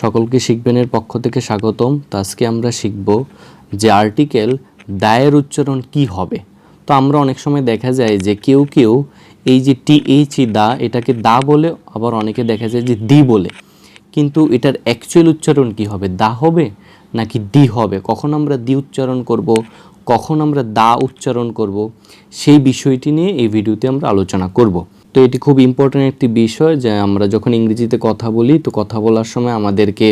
সকলকে শিখবেনের পক্ষ থেকে স্বাগতম। তো আজকে আমরা শিখব যে আর্টিকেল দায়ের উচ্চারণ কি হবে। তো আমরা অনেক সময় দেখা যায় যে কেউ কেউ এই যে টি এইচ দা, এটাকে দা বলে, আবার অনেকে দেখা যায় যে দি বলে। কিন্তু এটার অ্যাকচুয়াল উচ্চারণ কি হবে? দা হবে নাকি দি হবে? কখন আমরা দি উচ্চারণ করব? কখন আমরা দা উচ্চারণ করব? সেই বিষয়টি নিয়ে এই ভিডিওতে আমরা আলোচনা করব। তো এটি খুব ইম্পর্ট্যান্ট একটি বিষয় যে আমরা যখন ইংরেজিতে কথা বলি, তো কথা বলার সময় আমাদেরকে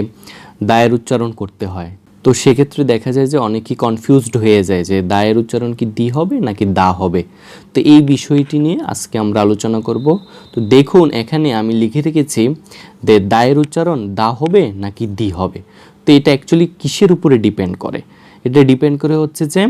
দায়ের উচ্চারণ করতে হয়। তো সেক্ষেত্রে দেখা যায় যে অনেকেই কনফিউজড হয়ে যায় যে দায়ের উচ্চারণ কি দি হবে নাকি দা হবে। তো এই বিষয়টি নিয়ে আজকে আমরা আলোচনা করব। তো দেখুন, এখানে আমি লিখে রেখেছি যে দায়ের উচ্চারণ দা হবে নাকি দি হবে। তো এটা অ্যাকচুয়ালি কিসের উপরে ডিপেন্ড করে? এটা ডিপেন্ড করে হচ্ছে যে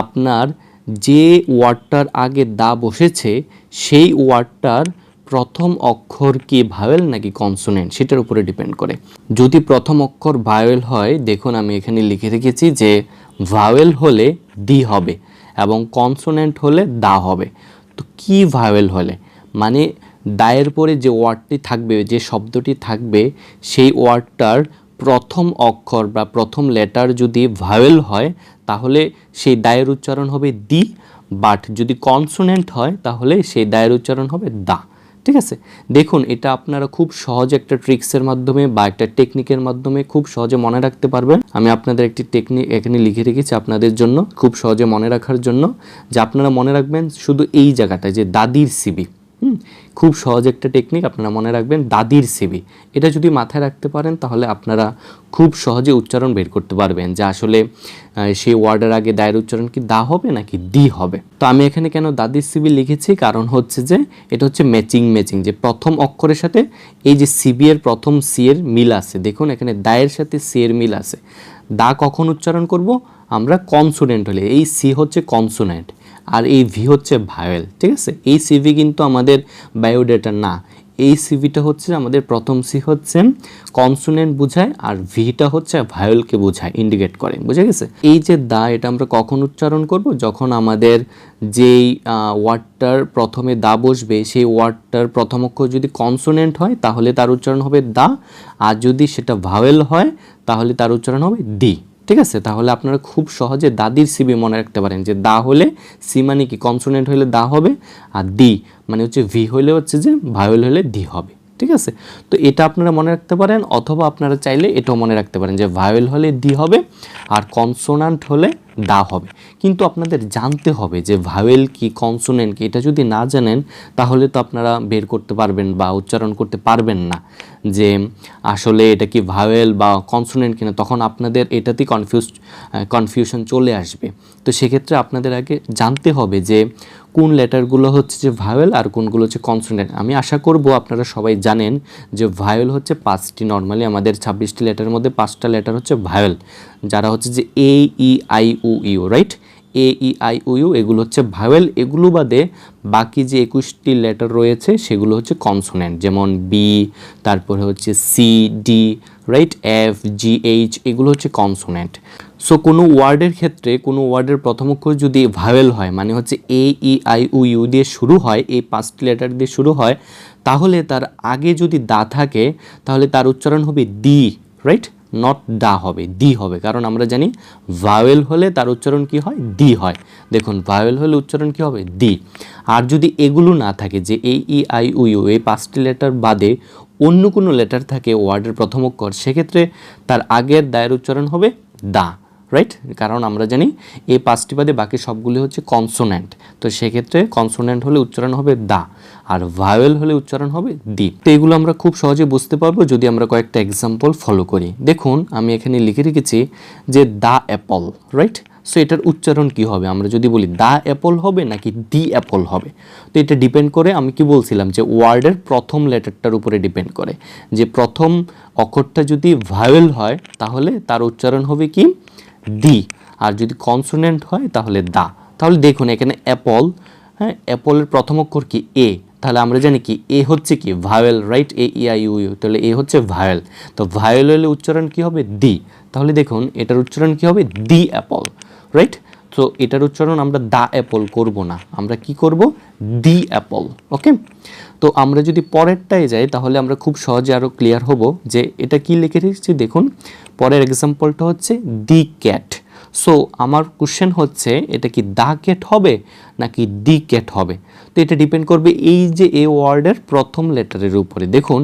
আপনার যে ওয়ার্ডটার আগে দা বসেছে, সেই ওয়ার্ডটার প্রথম অক্ষর কি ভাওয়েল নাকি কনসোনেন্ট? সেটার উপরে ডিপেন্ড করে। যদি প্রথম অক্ষর ভাওয়েল হয়, দেখুন আমি এখানে লিখে রেখেছি যে ভাওয়েল হলে দি হবে এবং কনসোনেন্ট হলে দা হবে। তো কি ভাওয়েল হলে? মানে দায়ের পরে যে ওয়ার্ডটি থাকবে, যে শব্দটি থাকবে, সেই ওয়ার্ডটার প্রথম অক্ষর বা প্রথম লেটার যদি ভাওয়েল হয়, তাহলে সেই দায়ের উচ্চারণ হবে দি বাট যদি কনসোনেন্ট হয়, তাহলে সেই দায়ের উচ্চারণ হবে দা। ঠিক আছে? দেখুন, এটা আপনারা খুব সহজ একটা ট্রিক্সের মাধ্যমে বা একটা টেকনিকের মাধ্যমে খুব সহজে মনে রাখতে পারবেন। আমি আপনাদের একটি টেকনিক এখানে লিখে রেখেছি আপনাদের জন্য, খুব সহজে মনে রাখার জন্য, যে আপনারা মনে রাখবেন শুধু এই জায়গাটায়, যে দাদির সিবি হুম, খুব সহজ একটা টেকনিক আপনারা মনে রাখবেন, দাদির সিবি এটা যদি মাথায় রাখতে পারেন, তাহলে আপনারা খুব সহজে উচ্চারণ বের করতে পারবেন, যে আসলে সেই ওয়ার্ডের আগে দায়ের উচ্চারণ কি দা হবে নাকি দি হবে। তো আমি এখানে কেন দাদির সিবি লিখেছি? কারণ হচ্ছে যে, এটা হচ্ছে ম্যাচিং ম্যাচিং যে প্রথম অক্ষরের সাথে এই যে সিবি এর প্রথম সি এর মিল আছে। দেখুন, এখানে দায়ের সাথে সি এর মিল আছে। দা কখন উচ্চারণ করব? আমরা কনসোনেন্ট হলে, এই সি হচ্ছে কনসোনেন্ট আর এই ভি হচ্ছে ভায়োয়েল ঠিক আছে? এই সিভি কিন্তু আমাদের বায়োডেটা না। এই সিভিটা হচ্ছে, আমাদের প্রথম সি হচ্ছে কনসোনেন্ট বোঝায় আর ভিটা হচ্ছে ভায়োলকে বোঝায় ইন্ডিকেট করে, বুঝে গেছে? এই যে দা, এটা আমরা কখন উচ্চারণ করব? যখন আমাদের যেই ওয়ার্ডটার প্রথমে দা বসবে, সেই ওয়ার্ডটার প্রথম অক্ষর যদি কনসোনেন্ট হয়, তাহলে তার উচ্চারণ হবে দা। আর যদি সেটা ভাওয়েল হয়, তাহলে তার উচ্চারণ হবে দি ঠিক আছে? তাহলে আপনারা খুব সহজে দাদির সিবি মনে রাখতে পারেন যে দা হলে সি মানে কি? কনসোনেন্ট হলে দা হবে আর দি মানে হচ্ছে ভি হলে হচ্ছে যে ভায়োল হলে দি হবে। ঠিক আছে? তো এটা আপনারা মনে রাখতে পারেন অথবা আপনারা চাইলে এটাও মনে রাখতে পারেন যে ভায়োল হলে দি হবে আর কনসোনান্ট হলে দা হবে। কিন্তু আপনাদের জানতে হবে যে ভাওয়েল কি কনসোনেন্ট কি, এটা যদি না জানেন তাহলে তো আপনারা বের করতে পারবেন বা উচ্চারণ করতে পারবেন না যে আসলে এটা কি ভাওয়েল বা কনসোনেন্ট কিনা, তখন আপনাদের এটাতেই কনফিউজ কনফিউশন চলে আসবে। তো সেক্ষেত্রে আপনাদের আগে জানতে হবে যে কোন লেটারগুলো হচ্ছে যে ভাওয়েল আর কোনগুলো হচ্ছে কনসোনেন্ট আমি আশা করব আপনারা সবাই জানেন যে ভায়োল হচ্ছে পাঁচটি। নর্মালি আমাদের ছাব্বিশটি লেটারের মধ্যে পাঁচটা লেটার হচ্ছে ভায়োল যারা হচ্ছে যে A E I O U right A E I O U এগুলো হচ্ছে ভাওয়েল এগুলো বাদে বাকি যে একুশটি লেটার রয়েছে সেগুলো হচ্ছে কনসোনেন্ট যেমন বি তারপরে হচ্ছে C D right F G H এগুলো হচ্ছে কনসোনেন্ট সো কোনো ওয়ার্ডের ক্ষেত্রে, কোনো ওয়ার্ডের প্রথম অক্ষর যদি ভাওয়েল হয় মানে হচ্ছে এ ই আই উ ইউ দিয়ে শুরু হয়, এই পাঁচটি লেটার দিয়ে শুরু হয়, তাহলে তার আগে যদি দা থাকে, তাহলে তার উচ্চারণ হবে দি রাইট নট দা হবে, দি হবে। কারণ আমরা জানি ভাওয়েল হলে তার উচ্চারণ কি হয়? দি হয়। দেখুন, ভাওয়েল হলে উচ্চারণ কি হবে? দি। আর যদি এগুলো না থাকে, যে A E I O you এই পাঁচটি লেটার বাদে অন্য কোনো লেটার থাকে ওয়ার্ডের প্রথম অক্ষর, সেক্ষেত্রে তার আগের দায়ের উচ্চারণ হবে দা। রাইট কারণ আমরা জানি এই পাঁচটি বাদে বাকি সবগুলি হচ্ছে কনসোনেন্ট তো সেক্ষেত্রে কনসোনেন্ট হলে উচ্চারণ হবে দা আর ভাওয়েল হলে উচ্চারণ হবে দি। তো এগুলো আমরা খুব সহজে বুঝতে পারব যদি আমরা কয়েকটা এক্সাম্পল ফলো করি। দেখুন, আমি এখানে লিখে রেখেছি যে দা অ্যাপল রাইট সো এটার উচ্চারণ কি হবে? আমরা যদি বলি দা অ্যাপল হবে নাকি দি অ্যাপল হবে? তো এটা ডিপেন্ড করে আমি কি বলছিলাম যে ওয়ার্ডের প্রথম লেটারটার উপরে ডিপেন্ড করে। যে প্রথম অক্ষরটা যদি ভাওয়েল হয়, তাহলে তার উচ্চারণ হবে কি? দি। আর যদি কনসোনেন্ট হয়, তাহলে দা। তাহলে দেখুন, এখানে অ্যাপল হ্যাঁ অ্যাপলের প্রথম অক্ষর কি? এ তাহলে আমরা জানি কি? এ হচ্ছে কি? Vowel right A I U U তাহলে এ হচ্ছে ভায়োল তো ভায়োলের উচ্চারণ কি হবে? দি। তাহলে দেখুন, এটার উচ্চারণ কি হবে? দি অ্যাপল রাইট তো এটার উচ্চারণ আমরা দা অ্যাপল করব না, আমরা কি করব? The apple, okay? তো আমরা যদি পরেরটায় যাই, তাহলে আমরা খুব সহজে আরও ক্লিয়ার হব যে এটা কি লিখে রেখেছি, দেখুন। পরের এক্সাম্পলটা হচ্ছে দি ক্যাট। সো আমার কোশ্চেন হচ্ছে, এটা কি দা ক্যাট হবে, নাকি দি ক্যাট হবে? তো এটা ডিপেন্ড করবে এই যে এ ওয়ার্ডের প্রথম লেটারের উপরে। দেখুন,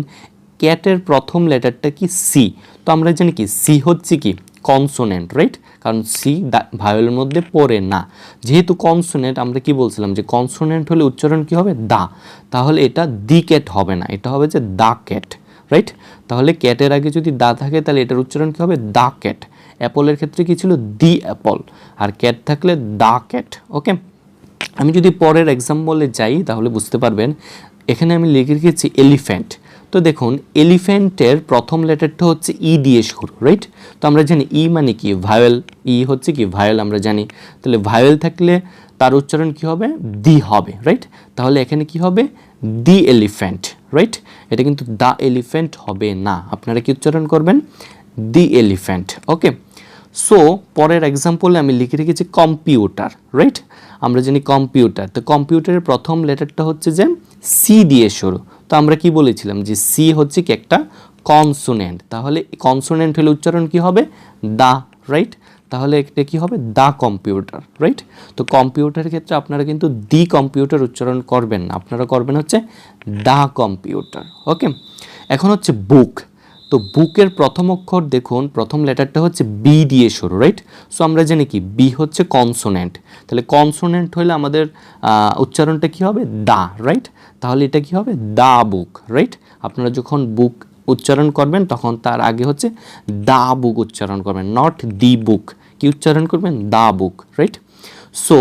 ক্যাটের প্রথম লেটারটা কি সি? তো আমরা জানি কি, সি হচ্ছে কি কনসোনেন্ট রাইট কারণ সি ভায়োলের মধ্যে পড়ে না। যেহেতু কনসোনেন্ট আমরা কি বলছিলাম যে কনসোনেন্ট হলে উচ্চারণ কি হবে? দা। তাহলে এটা দি ক্যাট হবে না, এটা হবে যে দা ক্যাট রাইট তাহলে ক্যাটের আগে যদি দা থাকে, তাহলে এটার উচ্চারণ কি হবে? The cat. অ্যাপলের ক্ষেত্রে কি ছিল? The Apple. আর ক্যাট থাকলে দা ক্যাট ওকে আমি যদি পরের এক্সাম্পলে যাই, তাহলে বুঝতে পারবেন, এখানে আমি লিখে রেখেছি এলিফ্যান্ট তো দেখুন এলিফ্যান্টের প্রথম লেটারটা হচ্ছে ই দিয়ে শুরু রাইট তো আমরা জানি ই মানে কি? ভায়োল ই হচ্ছে কি? ভায়োল আমরা জানি। তাহলে ভায়োল থাকলে তার উচ্চারণ কি হবে? দি হবে রাইট তাহলে এখানে কি হবে? দি এলিফ্যান্ট রাইট এটা কিন্তু দ্য এলিফ্যান্ট হবে না। আপনারা কি উচ্চারণ করবেন? দি এলিফ্যান্ট ওকে সো পরের এক্সাম্পলে আমি লিখে রেখেছি কম্পিউটার রাইট আমরা জানি কম্পিউটার তো কম্পিউটারের প্রথম লেটারটা হচ্ছে যে সি দিয়ে শুরু। তো আমরা কি বলেছিলাম যে সি হচ্ছে কি একটা কনসোনেন্ট তাহলে কনসোনেন্ট হলে উচ্চারণ কি হবে? দা রাইট তাহলে এটা কি হবে? দা কম্পিউটার রাইট তো কম্পিউটারের ক্ষেত্রে আপনারা কিন্তু দি কম্পিউটার উচ্চারণ করবেন না। আপনারা করবেন হচ্ছে দা কম্পিউটার ওকে এখন হচ্ছে বুক তো বুকের প্রথম অক্ষর দেখুন, প্রথম লেটারটা হচ্ছে বি দিয়ে শুরু রাইট সো আমরা জানি কি? বি হচ্ছে কনসোনেন্ট তাহলে কনসোনেন্ট হলে আমাদের উচ্চারণটা কি হবে? দা রাইট তাহলে এটা কি হবে? দা বুক রাইট আপনারা যখন বুক উচ্চারণ করবেন, তখন তার আগে হচ্ছে দা বুক উচ্চারণ করবেন নট দি বুক। কি উচ্চারণ করবেন? দা বুক রাইট সো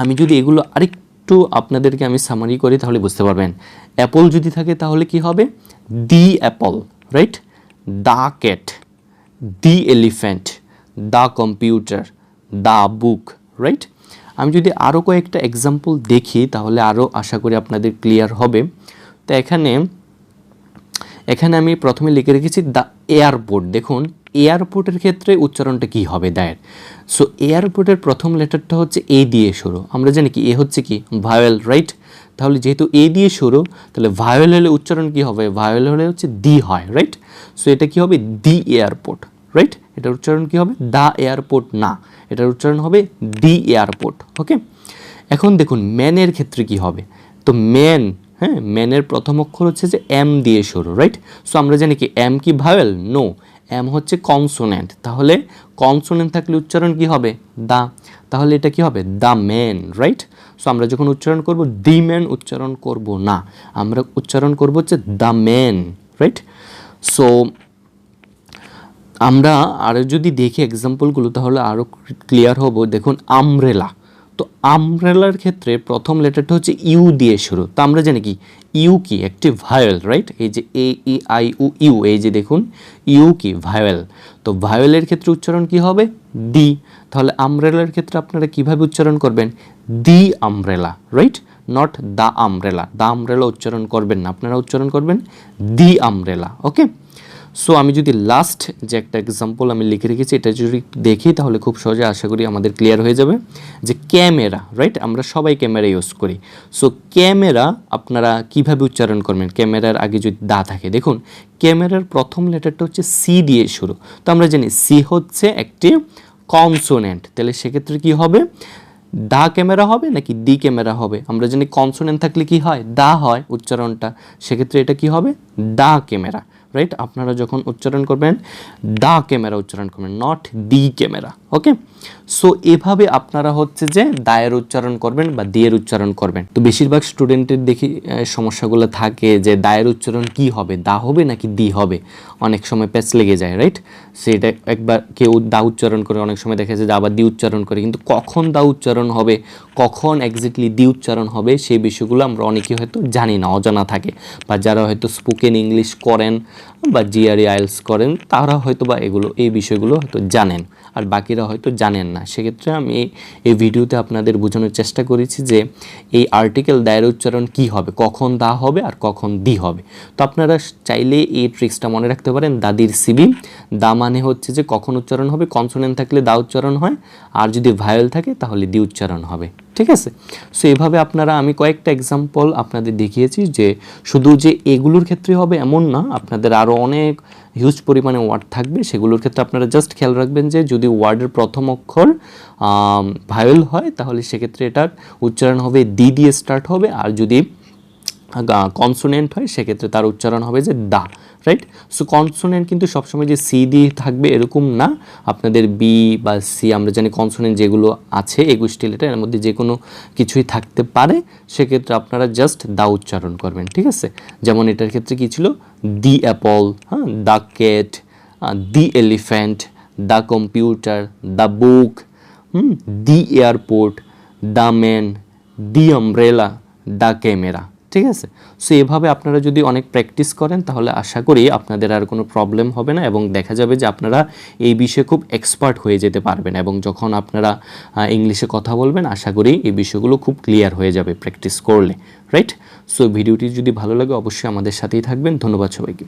আমি যদি এগুলো আরেকটু আপনাদেরকে আমি সামারি করি, তাহলে বুঝতে পারবেন। অ্যাপল যদি থাকে, তাহলে কি হবে? The apple. Right the cat the elephant the computer the book right আমি যদি আরও কয়েকটা এক্সাম্পল দেখি, তাহলে আরও আশা করি আপনাদের ক্লিয়ার হবে। তো এখানে এখানে আমি প্রথমে লিখে রেখেছি দ্য এয়ারপোর্ট দেখুন এয়ারপোর্টের ক্ষেত্রে উচ্চারণটা কি হবে? দায়ের সো এয়ারপোর্টের প্রথম লেটারটা হচ্ছে এ দিয়ে শুরু। আমরা জানি কি? এ হচ্ছে কি? ভায়োল রাইট তাহলে যেহেতু এ দিয়ে শুরু, তাহলে ভায়োল হলে উচ্চারণ কি হবে? ভায়োল হলে হচ্ছে দি হয় রাইট সো এটা কি হবে? দি এয়ারপোর্ট রাইট এটার উচ্চারণ কি হবে? দা এয়ারপোর্ট না, এটার উচ্চারণ হবে দি এয়ারপোর্ট ওকে এখন দেখুন ম্যানের ক্ষেত্রে কি হবে? তো ম্যান হ্যাঁ ম্যানের প্রথম অক্ষর হচ্ছে যে এম দিয়ে শুরু রাইট সো আমরা জানি কি এম কি ভাওয়েল নো এম হচ্ছে কনসোনেন্ট তাহলে কনসোনেন্ট থাকলে উচ্চারণ কি হবে? দা, তাহলে এটা কি হবে? দা ম্যান রাইট সো আমরা যখন উচ্চারণ করব দি ম্যান উচ্চারণ করব না। আমরা উচ্চারণ করব হচ্ছে দ্য ম্যান রাইট সো আমরা আরও যদি দেখি এক্সাম্পলগুলো তাহলে আরও ক্লিয়ার হব। দেখুন আমরেলা তো আমরেলার ক্ষেত্রে প্রথম লেটারটা হচ্ছে ইউ দিয়ে শুরু। তো আমরা জানি কি? ইউ কি? একটি ভায়োল রাইট এই যে A E I O you এই যে দেখুন ইউ কি? ভায়োল তো ভায়োলের ক্ষেত্রে উচ্চারণ কি হবে? দি তাহলে আমরেলার ক্ষেত্রে আপনারা কীভাবে উচ্চারণ করবেন? The umbrella right not the umbrella the umbrella উচ্চারণ করবেন না। আপনারা উচ্চারণ করবেন দি আমরেলা ওকে সো আমি যদি লাস্ট যে একটা এক্সাম্পল আমি লিখে রেখেছি, এটা যদি দেখি, তাহলে খুব সহজে আশা করি আমাদের ক্লিয়ার হয়ে যাবে যে ক্যামেরা রাইট আমরা সবাই ক্যামেরা ইউজ করি। সো ক্যামেরা আপনারা কীভাবে উচ্চারণ করবেন? ক্যামেরার আগে যদি দা থাকে, দেখুন ক্যামেরার প্রথম লেটারটা হচ্ছে সি দিয়ে শুরু। তো আমরা জানি সি হচ্ছে একটি কনসোনেন্ট তাহলে সেক্ষেত্রে কি হবে? দা ক্যামেরা হবে নাকি দি ক্যামেরা হবে? আমরা জানি কনসোনেন্ট থাকলে কি হয়? দা হয় উচ্চারণটা। সেক্ষেত্রে এটা কি হবে? দা ক্যামেরা রাইট আপনারা যখন উচ্চারণ করবেন দা ক্যামেরা উচ্চারণ করবেন not the camera okay so এভাবে আপনারা হচ্ছে যে দায়ের উচ্চারণ করবেন বা দিয়ের উচ্চারণ করবেন। তো বেশিরভাগ স্টুডেন্টের দেখি সমস্যাগুলো থাকে যে দায়ের উচ্চারণ কি হবে, দা হবে নাকি দি হবে? অনেক সময় প্যাচ লেগে যায় রাইট সেটা একবার কেউ দা উচ্চারণ করে, অনেক সময় দেখা যায় যে আবার দি উচ্চারণ করে। কিন্তু কখন দা উচ্চারণ হবে, কখন এক্স্যাক্টলি দি উচ্চারণ হবে, সেই বিষয়গুলো আমরা অনেকে হয়তো জানি না, অজানা থাকে। বা যারা হয়তো স্পোকেন ইংলিশ করেন বা জিআরই আইএলস করেন, তারা হয়তো বা এগুলো, এই বিষয়গুলো হয়তো জানেন। আর বাকিরা হয়তো জানেন না। সেক্ষেত্রে আমি এই- ভিডিওতে আপনাদের বোঝানোর চেষ্টা করেছি যে এই আর্টিকেল দায়ের উচ্চারণ কি হবে, কখন দা হবে আর কখন দি হবে। তো আপনারা চাইলে এই ট্রিক্সটা মনে রাখতে পারেন, দাদির সিবি দা মানে হচ্ছে যে কখন উচ্চারণ হবে কনসোনেন্ট থাকলে দা উচ্চারণ হয়, আর যদি ভায়োল থাকে তাহলে দি উচ্চারণ হবে। ঠিক আছে? সো এভাবে আপনারা আমি কয়েকটা এক্সাম্পল আপনাদের দেখিয়েছি যে শুধু যে এগুলোর ক্ষেত্রে হবে এমন না, আপনাদের আরও অনেক হিউজ পরিমাণে ওয়ার্ড থাকবে। সেগুলোর ক্ষেত্রে আপনারা জাস্ট খেয়াল রাখবেন যে যদি ওয়ার্ডের প্রথম অক্ষর ভায়োল হয়, তাহলে সেক্ষেত্রে এটার উচ্চারণ হবে দি দিয়ে স্টার্ট হবে। আর যদি কনসোনেন্ট হয়, সেক্ষেত্রে তার উচ্চারণ হবে যে দা। রাইট সো কনসোনেন্ট কিন্তু সবসময় যে সি দিয়ে থাকবে এরকম না। আপনাদের বি বা সি আমরা জানি কনসোনেন্ট যেগুলো আছে একুশটি লেটার এর মধ্যে যে কোনো কিছুই থাকতে পারে। সেক্ষেত্রে আপনারা জাস্ট দা উচ্চারণ করবেন, ঠিক আছে? যেমন এটার ক্ষেত্রে কী ছিল? দি অ্যাপল হ্যাঁ? The cat the elephant the computer the book the airport the man, the umbrella the camera. ঠিক আছে? সো এভাবে আপনারা যদি অনেক প্র্যাকটিস করেন, তাহলে আশা করি আপনাদের আর কোনো প্রবলেম হবে না এবং দেখা যাবে যে আপনারা এই বিষয়ে খুব এক্সপার্ট হয়ে যেতে পারবেন এবং যখন আপনারা ইংলিশে কথা বলবেন, আশা করি এই বিষয়গুলো খুব ক্লিয়ার হয়ে যাবে প্র্যাকটিস করলে রাইট সো ভিডিওটি যদি ভালো লাগে, অবশ্যই আমাদের সাথেই থাকবেন। ধন্যবাদ সবাইকে।